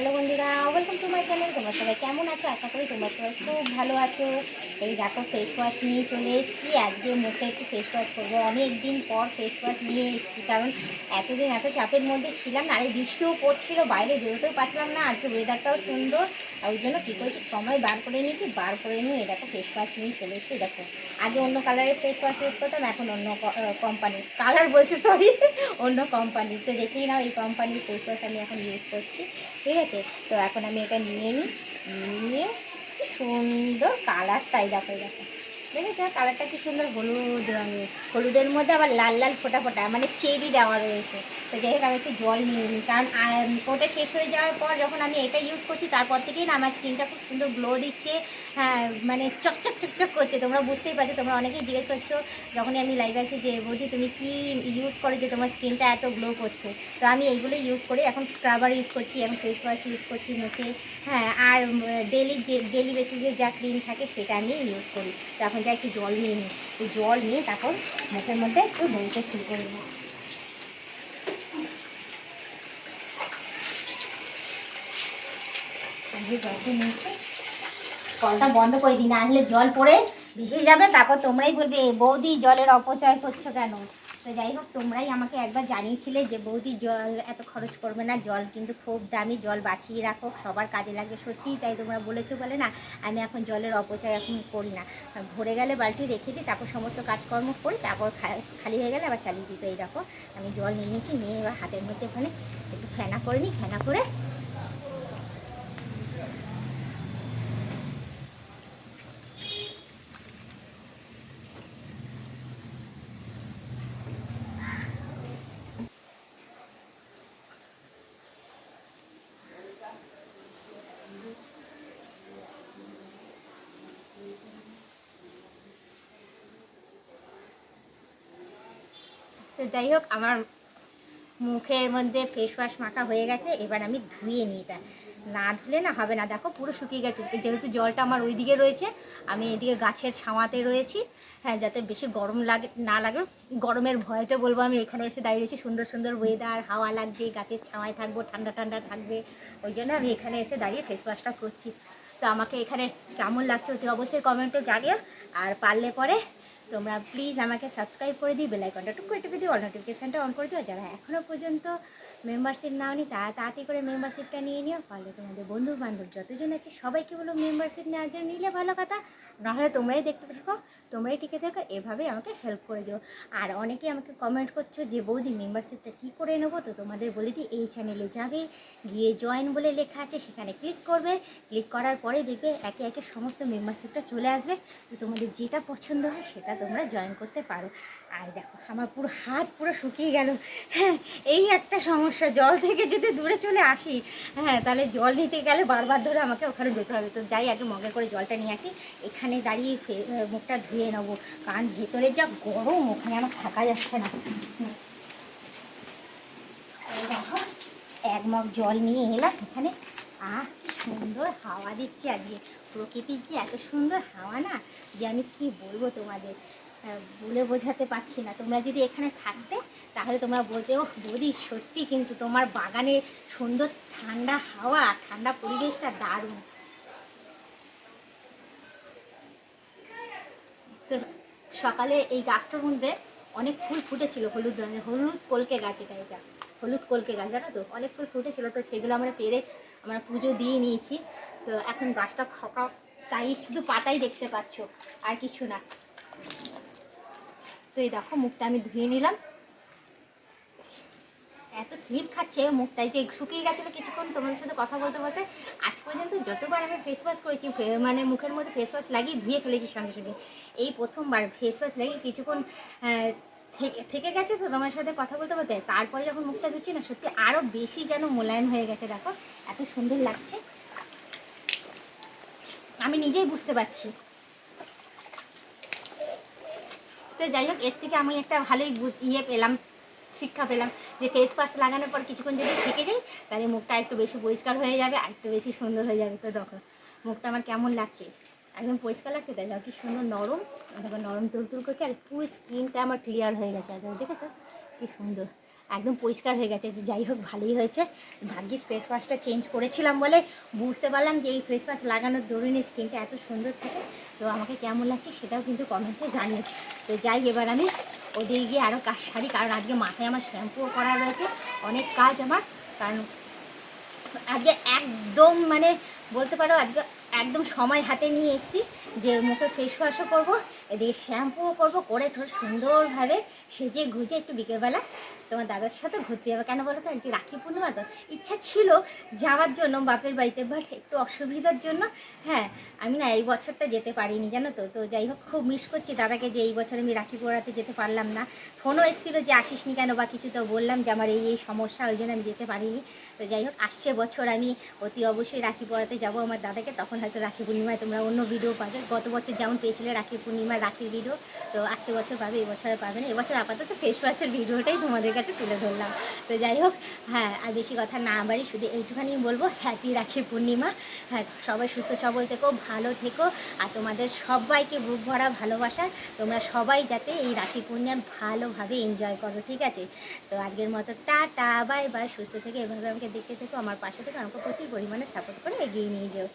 Hello বন্ধুরা welcome to my channel তোমরা সবাই কেমন আছো? আশা করি তোমরা সবাই খুব ভালো আছো। এই দেখো ফেস ওয়াশ নিয়ে চলে এসেছি। আজকে মুখে একটু ফেস ওয়াশ করব। অনেক দিন পর ফেস ওয়াশ নিয়ে এসেছি, কারণ এতদিন এত চাপের মধ্যে ছিলাম না, আর এই বৃষ্টিও পড়ছিল, বাইরে বেরোতেও পারছিলাম না। আজকে ওয়েদারটাও সুন্দর, আর ওই জন্য কী করেছি, সময় বার করে নিয়েছি, বার করে নিয়ে দেখো ফেস ওয়াশ নিয়ে চলে এসেছি। দেখো, আগে অন্য কালারের ফেস ওয়াশ ইউজ করতাম, এখন অন্য কোম্পানির কালার বলছে সরি অন্য কোম্পানি তো দেখেই নাও, এই কোম্পানির ফেস ওয়াশ আমি এখন ইউজ করছি। ঠিক আছে তো এখন আমি এটা নিয়ে নিই। নিয়ে সুন্দর কালারটাই দেখো দেখো। দেখেছ কালারটা কি সুন্দর হলুদ রঙের। হলুদের মধ্যে আবার লাল লাল ফোটা ফোটা মানে চেরি দেওয়া রয়েছে। তো যাই হোক, আমি একটু জল নিয়ে নিই, কারণ ওটা শেষ হয়ে যাওয়ার পর যখন আমি এটা ইউজ করছি, তারপর থেকেই না আমার স্কিনটা খুব সুন্দর গ্লো দিচ্ছে হ্যাঁ মানে চকচক চকচক করছে। তোমরা বুঝতেই পারছ, তোমরা অনেকেই জিজ্ঞেস করছ, যখনই আমি লাইভ আসি যে, বৌদি, তুমি কি ইউজ করো যে তোমার স্কিনটা এত গ্লো করছে? তো আমি এইগুলো ইউজ করি। এখন স্ক্রাবার ইউজ করছি, এখন ফেস ওয়াশ ইউজ করছি মুখে হ্যাঁ আর ডেলি যে ডেলি বেসিসে যা ক্রিম থাকে, সেটা আমি ইউজ করি। তো যা একটু জল নিয়ে নিই। তো জল নিয়ে তারপর মাছের মধ্যে একটু বইতে শুরু করে দেবো। কলটা বন্ধ করে দিই, না আসলে জল পড়ে ভিজে যাবে। তারপর তোমরাই বলবে বৌদি, জলের অপচয় করছ কেন? তো যাই হোক, তোমরাই আমাকে একবার জানিয়েছিলে যে বৌদি জল এত খরচ করবে না, জল কিন্তু খুব দামি, জল বাঁচিয়ে রাখো, সবার কাজে লাগবে। সত্যিই তাই তোমরা বলেছ বলে না, আমি এখন জলের অপচয় এখন করি না। ভরে গেলে বালতি রেখে দিই, তারপর সমস্ত কাজকর্ম করি, তারপর খালি হয়ে গেলে আবার চালিয়ে দিই তো এই দেখো, আমি জল নিয়ে নিয়েছি, নিয়ে এবার হাতের মধ্যে ওখানে একটু ফেনা করে নিই, ফেনা করে তো যাই হোক, আমার মুখের মধ্যে ফেস ওয়াশ মাখা হয়ে গেছে, এবার আমি ধুয়ে নিই এটা। না ধুলে না হবে না, দেখো পুরো শুকিয়ে গেছে। যেহেতু জলটা আমার ওইদিকে রয়েছে, আমি এদিকে গাছের ছাওয়াতে রয়েছি। হ্যাঁ যাতে বেশি গরম লাগে, না লাগে, গরমের ভয়তে বলব আমি। এখানে এসে দাঁড়িয়ে রয়েছি, সুন্দর সুন্দর ওয়েদার হাওয়া লাগবে, গাছের ছাওয়ায় থাকব, ঠান্ডা ঠান্ডা থাকবে। ওই জন্য আমি এখানে এসে দাঁড়িয়ে ফেস ওয়াশটা করছি। তো আমাকে এখানে কেমন লাগছে অতি অবশ্যই কমেন্টে জাগিয়ে আর পারলে পরে তোমরা প্লিজ আমাকে সাবস্ক্রাইব করে দিই বেলাইকনটা টুকু টিপে দিই অল নোটিফিকেশানটা অন করে দিও যারা এখনও পর্যন্ত মেম্বারশিপ নাও নি তারা তাড়াতাড়ি করে মেম্বারশিপটা নিয়ে নিও পারলে তোমাদের বন্ধু বান্ধব যতজন আছে, সবাইকে বলো মেম্বারশিপ নেওয়ার জন্য নিলে ভালো কথা, নাহলে তোমরাই দেখতে থাকো। তোমরাই টিকে থাকো, এভাবেই আমাকে হেল্প করে দিও আর অনেকেই আমাকে কমেন্ট করছ যে, বৌদি মেম্বারশিপটা কী করে নেব? তো তোমাদের বলে দিই, এই চ্যানেলে যাবে, গিয়ে জয়েন বলে লেখা আছে, সেখানে ক্লিক করবে। ক্লিক করার পরে দেখবে একে একে সমস্ত মেম্বারশিপটা চলে আসবে। তো তোমাদের যেটা পছন্দ হয়, সেটা তোমরা জয়েন করতে পারো। আর দেখো, আমার পুরো হাত পুরো শুকিয়ে গেল। হ্যাঁ এই একটা সমস্যা, জল থেকে যদি দূরে চলে আসি হ্যাঁ তাহলে জল নিতে গেলে বারবার ধরে আমাকে ওখানে যেতে হবে। তো যাই, আগে মগে করে জলটা নিয়ে আসি। এখানে দাঁড়িয়ে মুখটা ধুয়ে নেব। কারণ ভেতরে যা গরম, ওখানে আমার থাকা যাচ্ছে না। হুম। এই দেখো, এক মগ জল নিয়ে এলাম এখানে। আহ সুন্দর হাওয়া দিচ্ছে আজকে। প্রকৃতির যে এত সুন্দর হাওয়া না, যে আমি কি বলব তোমাদের? বলে বোঝাতে পারছি না। তোমরা যদি এখানে থাকতে, তাহলে তোমরা বলতে ও বৌদি সত্যি কিন্তু তোমার বাগানে সুন্দর ঠান্ডা হাওয়া, ঠান্ডা পরিবেশটা দারুণ। তো সকালে এই গাছটার মধ্যে অনেক ফুল ফুটেছিল হলুদ রঙের, হলুদ কলকে গাছ এটা এটা, হলুদ কলকে গাছ, জানো তো? অনেক ফুল ফুটেছিল, তো সেগুলো আমরা পেরে আমরা পুজো দিয়ে নিয়েছি। তো এখন গাছটা ফাঁকা, তাই শুধু পাতাই দেখতে পাচ্ছ, আর কিছু না। তো এই দেখো, মুখটা আমি ধুয়ে নিলাম। স্লিপ খাচ্ছে মুখটাই যে শুকিয়ে গেছিল কিছুক্ষণ তোমাদের সাথে কথা বলতে বলতে, আজ পর্যন্ত যতবার আমি ফেস ওয়াশ করেছি মানে মুখের মধ্যে ফেস ওয়াশ লাগিয়ে ধুয়ে ফেলেছি সঙ্গে সঙ্গে। এই প্রথমবার ফেস ওয়াশ লাগিয়ে কিছুক্ষণ থেকে গেছে তো তোমার সাথে কথা বলতে বলতে, তারপরে যখন মুখটা ধুচ্ছি না, সত্যি আরও বেশি যেন মোলায়েম হয়ে গেছে, দেখো, এত সুন্দর লাগছে। আমি নিজেই বুঝতে পারছি। তো যাই হোক, এর থেকে আমি একটা ভালোই ইয়ে পেলাম। শিক্ষা পেলাম যে ফেস ওয়াশ লাগানোর পর কিছুক্ষণ যদি থেকে যাই, তাহলে মুখটা একটু বেশি পরিষ্কার হয়ে যাবে আর একটু বেশি সুন্দর হয়ে যাবে। তো দেখো, মুখটা আমার কেমন লাগছে? একদম পরিষ্কার লাগছে তাই দেখো কি সুন্দর নরম, দেখো নরম তুলতুল করছে আর পুরো স্কিনটা আমার ক্লিয়ার হয়ে গেছে। আর দেখেছ? কি সুন্দর, একদম পরিষ্কার হয়ে গেছে। যাই হোক, ভালোই হয়েছে। ভাগ্যিস ফেস ওয়াশটা চেঞ্জ করেছিলাম বলে বুঝতে পারলাম যে এই ফেস ওয়াশ লাগানোর দরুন স্কিনটা এত সুন্দর থাকে। তো আমাকে কেমন লাগছে সেটাও কিন্তু কমেন্টে জানিয়ে তো যাই, এবার আমি ওদিকে গিয়ে আরও কাজ সারি, কারণ আজকে মাথায় আমার শ্যাম্পুও করা রয়েছে। অনেক কাজ আমার, কারণ আজকে একদম মানে বলতে পারো আজকে একদম সময় হাতে নিয়ে এসেছি যে মুখে ফেস ওয়াশও করব, এদিকে শ্যাম্পুও করব, করে ঠোঁট সুন্দরভাবে সেজে গুজে একটু বিকেলবেলা তোমার দাদার সাথে ঘুরতে যাবে। কেন বলো তো? আজকে রাখি পূর্ণিমা তো ইচ্ছা ছিল যাওয়ার জন্য, বাপের বাড়িতে বাট একটু অসুবিধার জন্য হ্যাঁ আমি না এই বছরটা যেতে পারিনি, জানো তো? তো যাই হোক, খুব মিস করছি দাদাকে যে এই বছর আমি রাখি পড়াতে যেতে পারলাম না। ফোনও এসেছিল যে আসিসনি কেন বা কিছু তো বললাম যে আমার এই এই সমস্যা, ওই জন্য আমি যেতে পারিনি। তো যাই হোক, আসছে বছর, আমি অতি অবশ্যই রাখি পড়াতে যাব আমার দাদাকে। তখন হয়তো রাখি পূর্ণিমায় তোমরা অন্য ভিডিও পাবে। গত বছর যেমন পেয়েছিলে রাখি পূর্ণিমা রাখির ভিডিও তো আসছে বছর পাবে এবছরে পাবে না। এবছর আপাতত ফেস ওয়াশের ভিডিওটাই তোমাদের কাছে তুলে ধরলাম। তো যাই হোক হ্যাঁ আর বেশি কথা না বাড়ি, শুধু এইটুখানি বলব হ্যাপি রাখি পূর্ণিমা। হ্যাঁ সবাই সুস্থ সবল থেকো, ভালো থেকো, আর তোমাদের সবাইকে বুক ভরা ভালোবাসা। তোমরা সবাই যাতে এই রাখি পূর্ণিমা ভালোভাবে এনজয় করো, ঠিক আছে? তো আজকের মতো টাটা বাই বাই সুস্থ থেকে এভাবে আমাকে দেখতে থেকো, আমার পাশে থেকে, আমাকে প্রচুর পরিমাণে সাপোর্ট করে এগিয়ে নিয়ে যাও।